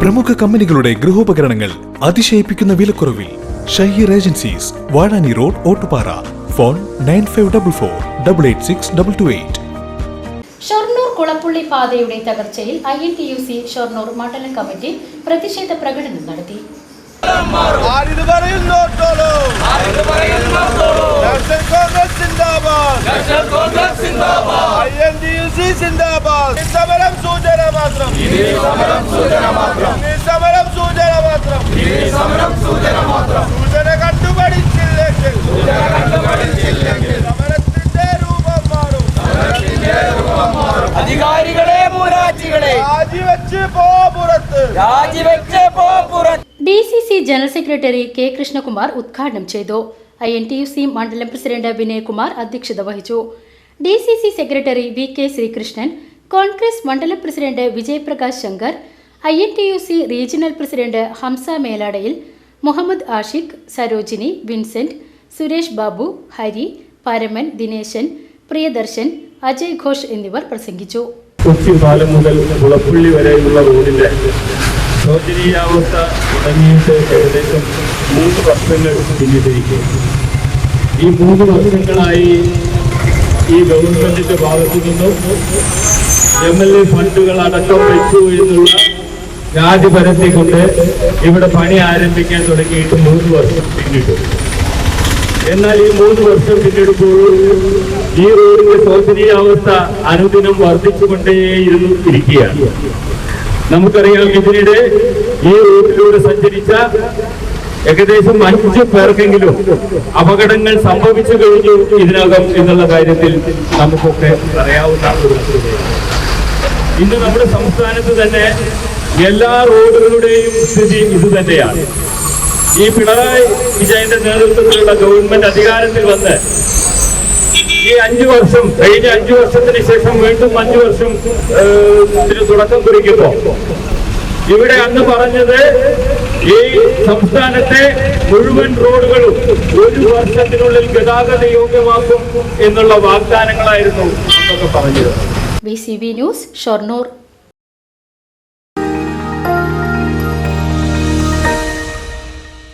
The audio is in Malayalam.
പ്രമുഖ കമ്പനികളുടെ ഗൃഹോപകരണങ്ങൾ അതിശയിപ്പിക്കുന്ന വിലക്കുറവിൽ Shaheer agencies Vazhani road Ottupara. Phone nine five double four double eight six double two eight. Shoranur Kulappully പാതയുടെ തകർച്ചയിൽ I N T U C Shoranur മണ്ഡലം കമ്മിറ്റി പ്രതിഷേധ പ്രകടനം നടത്തി. ആരിത് D C C general secretary K Krishnakumar ഉദ്ഘാടനം ചെയ്തു. I N T U C മണ്ഡലം പ്രസിഡന്റ് വിനയകുമാർ അധ്യക്ഷത വഹിച്ചു. D C C secretary V K Sreekrishnan Congress മണ്ഡലം president Vijayaprakash Shankar I N T U C regional president Hamsa മേലാടയിൽ Muhammad Ashiq Sarojini Vincent Suresh Babu Hari Paraman Dineshan Priyadarshan Ajay Ghosh എന്നിവർ പ്രസംഗിച്ചു. കൊച്ചി പാലം മുതൽ കുളപ്പള്ളി വരെയുള്ള റോഡിന്റെ ശോചനീയാവസ്ഥ തുടങ്ങിയിട്ട് ഏകദേശം മൂന്ന് വർഷങ്ങൾ പിന്നിട്ടിരിക്കും ഈ മൂന്ന് വർഷങ്ങളായി ഈ ഗവൺമെന്റിന്റെ ഭാഗത്തു നിന്നും എം എൽ എ ഫണ്ടുകൾ അടക്കം വെച്ചു എന്നുള്ള രാജി പരത്തിക്കൊണ്ട് ഇവിടെ പണി ആരംഭിക്കാൻ തുടങ്ങിയിട്ട് മൂന്ന് വർഷം പിന്നിട്ടു. എന്നാൽ ഈ മൂന്ന് വർഷം പിന്നിടുമ്പോൾ ഈ റോഡിന്റെ ശോചനീയാവസ്ഥ അനുദിനം വർദ്ധിച്ചുകൊണ്ടേയിരുന്നു ഇരിക്കുകയാണ്. നമുക്കറിയാം ഇതിനിടെ ഈ റോഡിലൂടെ സഞ്ചരിച്ച ഏകദേശം അഞ്ച് പേർക്കെങ്കിലും അപകടങ്ങൾ സംഭവിച്ചു കഴിഞ്ഞു ഇതിനകം എന്നുള്ള കാര്യത്തിൽ നമുക്കൊക്കെ അറിയാവുന്ന ഇന്ന് നമ്മുടെ സംസ്ഥാനത്ത് തന്നെ എല്ലാ റോഡുകളുടെയും സ്ഥിതി ഇത് തന്നെയാണ് ഈ പിണറായി വിജയന്റെ നേതൃത്വത്തിലുള്ള ഗവൺമെന്റ് അധികാരത്തിൽ വന്ന് ഈ അഞ്ചു വർഷം കഴിഞ്ഞ അഞ്ചു വർഷത്തിന് ശേഷം വീണ്ടും അഞ്ചു വർഷം തുടക്കം കുറിക്കുന്നു ഇവിടെ അന്ന് പറഞ്ഞത് ഈ സംസ്ഥാനത്തെ മുഴുവൻ റോഡുകളും ഒരു വർഷത്തിനുള്ളിൽ ഗതാഗത യോഗ്യമാക്കും എന്നുള്ള വാഗ്ദാനങ്ങളായിരുന്നു അന്നൊക്കെ പറഞ്ഞത് B C B news Shoranur.